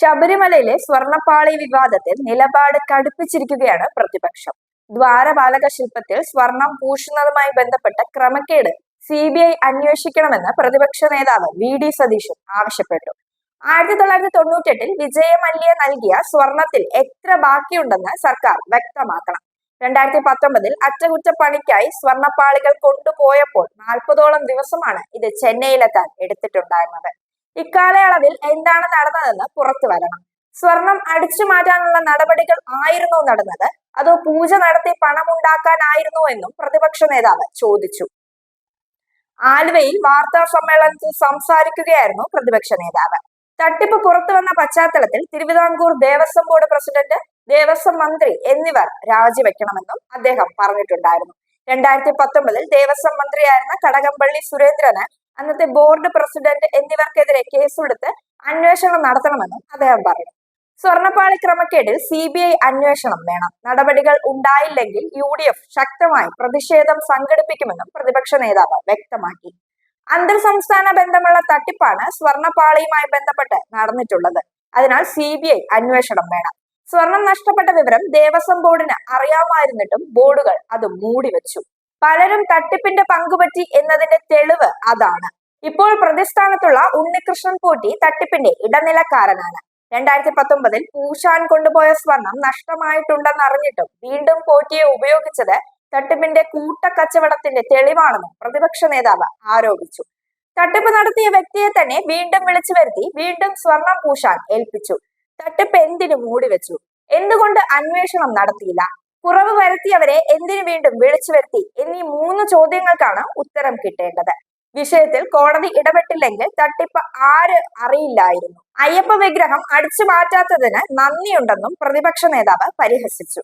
ശബരിമലയിലെ സ്വർണപ്പാളി വിവാദത്തിൽ നിലപാട് കടുപ്പിച്ചിരിക്കുകയാണ് പ്രതിപക്ഷം. ദ്വാരപാലക ശില്പത്തിൽ സ്വർണം പൂശുന്നതുമായി ബന്ധപ്പെട്ട ക്രമക്കേട് സി ബി ഐ അന്വേഷിക്കണമെന്ന് പ്രതിപക്ഷ നേതാവ് വി ഡി സതീശൻ ആവശ്യപ്പെട്ടു. ആയിരത്തി തൊള്ളായിരത്തി തൊണ്ണൂറ്റെട്ടിൽ വിജയമല്യ നൽകിയ സ്വർണത്തിൽ എത്ര ബാക്കിയുണ്ടെന്ന് സർക്കാർ വ്യക്തമാക്കണം. രണ്ടായിരത്തി പത്തൊമ്പതിൽ അറ്റകുറ്റപ്പണിക്കായി സ്വർണപ്പാളികൾ കൊണ്ടുപോയപ്പോൾ നാൽപ്പതോളം ദിവസമാണ് ഇത് ചെന്നൈയിലെത്താൻ എടുത്തിട്ടുണ്ടായിരുന്നത്. ഇക്കാലയളവിൽ എന്താണ് നടന്നതെന്ന് പുറത്തു വരണം. സ്വർണം അടിച്ചു മാറ്റാനുള്ള നടപടികൾ ആയിരുന്നു നടന്നത്. അതോ പൂജ നടത്തി പണമുണ്ടാക്കാനായിരുന്നു എന്നും പ്രതിപക്ഷ നേതാവ് ചോദിച്ചു. ആലുവയിൽ വാർത്താ സമ്മേളനത്തിൽ സംസാരിക്കുകയായിരുന്നു പ്രതിപക്ഷ നേതാവ്. തട്ടിപ്പ് പുറത്തു വന്ന പശ്ചാത്തലത്തിൽ തിരുവിതാംകൂർ ദേവസ്വം ബോർഡ് പ്രസിഡന്റ് ദേവസ്വം മന്ത്രി എന്നിവർ രാജിവെക്കണമെന്നും അദ്ദേഹം പറഞ്ഞിട്ടുണ്ടായിരുന്നു. രണ്ടായിരത്തി പത്തൊമ്പതിൽ ദേവസ്വം മന്ത്രിയായിരുന്ന കടകംപള്ളി സുരേന്ദ്രന് അന്നത്തെ ബോർഡ് പ്രസിഡന്റ് എന്നിവർക്കെതിരെ കേസെടുത്ത് അന്വേഷണം നടത്തണമെന്നും അദ്ദേഹം പറഞ്ഞു. സ്വർണപ്പാളി ക്രമക്കേടിൽ സി ബി ഐ അന്വേഷണം വേണം. നടപടികൾ ഉണ്ടായില്ലെങ്കിൽ യു ഡി എഫ് ശക്തമായി പ്രതിഷേധം സംഘടിപ്പിക്കുമെന്നും പ്രതിപക്ഷ നേതാവ് വ്യക്തമാക്കി. അന്തർ സംസ്ഥാന ബന്ധമുള്ള തട്ടിപ്പാണ് സ്വർണപ്പാളിയുമായി ബന്ധപ്പെട്ട് നടന്നിട്ടുള്ളത്. അതിനാൽ സി ബി ഐ അന്വേഷണം വേണം. സ്വർണം നഷ്ടപ്പെട്ട വിവരം ദേവസ്വം ബോർഡിന് അറിയാമായിരുന്നിട്ടും ബോർഡുകൾ അത് മൂടിവെച്ചു. പലരും തട്ടിപ്പിന്റെ പങ്കുപറ്റി എന്നതിന്റെ തെളിവ് അതാണ്. ഇപ്പോൾ പ്രതിസ്ഥാനത്തുള്ള ഉണ്ണികൃഷ്ണൻ പോറ്റി തട്ടിപ്പിന്റെ ഇടനിലക്കാരനാണ്. രണ്ടായിരത്തി പത്തൊമ്പതിൽ പൂഷാൻ കൊണ്ടുപോയ സ്വർണം നഷ്ടമായിട്ടുണ്ടെന്ന് അറിഞ്ഞിട്ടും വീണ്ടും പോറ്റിയെ ഉപയോഗിച്ചത് തട്ടിപ്പിന്റെ കൂട്ടക്കച്ചവടത്തിന്റെ തെളിവാണെന്നും പ്രതിപക്ഷ നേതാവ് ആരോപിച്ചു. തട്ടിപ്പ് നടത്തിയ വ്യക്തിയെ തന്നെ വീണ്ടും വിളിച്ചു വരുത്തി വീണ്ടും സ്വർണം പൂഷാൻ ഏൽപ്പിച്ചു. തട്ടിപ്പ് എന്തിനു മൂടിവെച്ചു? എന്തുകൊണ്ട് അന്വേഷണം നടത്തിയില്ല? കുറവ് വരുത്തിയവരെ എന്തിനു വീണ്ടും വിളിച്ചു വരുത്തി? എന്നീ മൂന്ന് ചോദ്യങ്ങൾക്കാണ് ഉത്തരം കിട്ടേണ്ടത്. വിഷയത്തിൽ കോടതി ഇടപെട്ടില്ലെങ്കിൽ തട്ടിപ്പ് ആര് അറിയില്ലായിരുന്നു. അയ്യപ്പ വിഗ്രഹം അടിച്ചു മാറ്റാത്തതിന് നന്ദിയുണ്ടെന്നും പ്രതിപക്ഷ നേതാവ് പരിഹസിച്ചു.